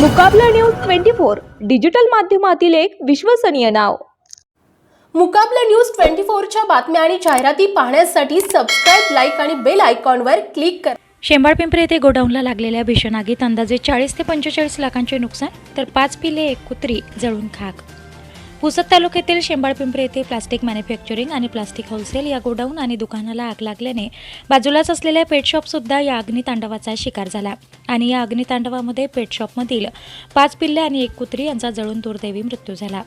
Mukabla news twenty four digital माध्यमातील एक विश्वसनीय नाव. मुकाबला न्यूज ट्वेंटी फोरच्या बातम्या आणि जाहिराती पाहण्यासाठी सबस्क्राईब लाईक आणि बेल आयकॉनवर क्लिक करा. शेंबाळपिंपरी येथे गोडाऊनला लागलेल्या भीषण आगीत अंदाजे चाळीस ते पंचेचाळीस लाखांचे नुकसान तर पाच पिले एक कुत्री जळून खाक. पुसद तालुक्यातील शेंबाळपिंपरी येथे प्लास्टिक मॅन्युफॅक्चरिंग आणि प्लास्टिक होलसेल या गोडाऊन आणि दुकानाला आग लागल्याने बाजूलाच असलेल्या पेटशॉपसुद्धा सुद्धा या अग्नितांडवाचा शिकार झाला. आणि या अग्नितांडवामध्ये पेटशॉपमधील पाच पिल्ले आणि एक कुत्री यांचा जळून दुर्दैवी मृत्यू झाला.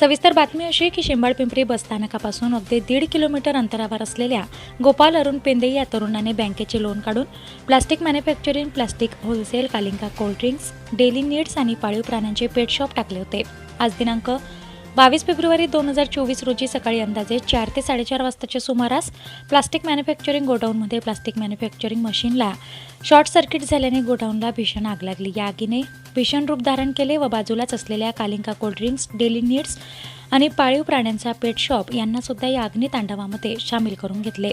सविस्तर बातमी अशी की शेंबाळपिंपरी बसस्थानकापासून अगदी दीड किलोमीटर अंतरावर असलेल्या गोपाल अरुण पेंदे या तरुणाने बँकेचे लोन काढून plastic manufacturing plastic wholesale Kalinka cold drinks daily needs आणि पाळीव प्राण्यांचे पेट शॉप टाकले होते. आज दिनांक बावीस फेब्रुवारी दोन हजार चोवीस रोजी सकाळी अंदाजे चार ते साडेचार वाजताच्या सुमारास प्लास्टिक मॅन्युफॅक्चरिंग गोडाऊनमध्ये प्लास्टिक मॅन्युफॅक्चरिंग मशीनला शॉर्ट सर्किट झाल्याने गोडाऊनला भीषण आग लागली. या आगीने भीषण रूप धारण केले व बाजूलाच असलेल्या कालिंका कोल्ड्रिंक्स डेली नीड्स आणि पाळीव प्राण्यांचा पेट शॉप यांना सुद्धा या अग्नितांडवामध्ये सामील करून घेतले.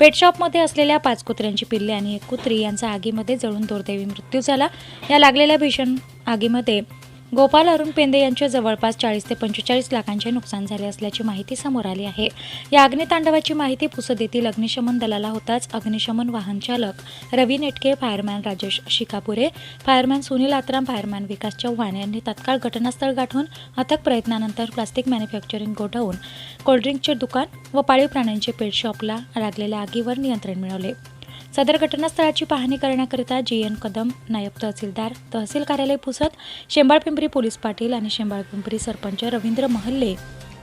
पेटशॉपमध्ये असलेल्या पाच कुत्र्यांची पिल्ले आणि एक कुत्री यांचा आगीमध्ये जळून दुर्दैवी मृत्यू झाला. या लागलेल्या भीषण आगीमध्ये गोपाल अरुण पेंदे यांचे जवळपास चाळीस ते पंचेचाळीस लाखांचे नुकसान झाले असल्याची माहिती समोर आली आहे. या अग्नितांडवाची माहिती पुसद येथील अग्निशमन दलाला होताच अग्निशमन वाहन चालक Ravi Netke fireman Rajesh Shikapure fireman Sunil Atram fireman Vikas Chavan यांनी तत्काळ घटनास्थळ गाठून अथक प्रयत्नानंतर प्लास्टिक मॅन्युफॅक्चरिंग गोठवून कोल्ड्रिंकचे दुकान व पाळीव प्राण्यांचे पेट शॉपला लागलेल्या आगीवर नियंत्रण मिळवले. सदर घटनास्थळाची पाहणी करण्याकरिता जी एन कदम नायब तहसीलदार तहसील कार्यालय पुसत शेंबाळपिंपरी पोलीस पाटील आणि शेंबाळपिंपरी सरपंच रवींद्र महल्ले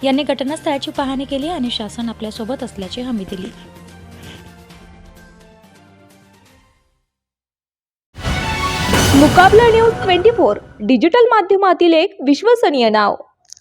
यांनी घटनास्थळाची पाहणी केली आणि शासन आपल्यासोबत असल्याची हमी दिली. Mukabla news twenty four digital माध्यमातील एक विश्वसनीय नाव.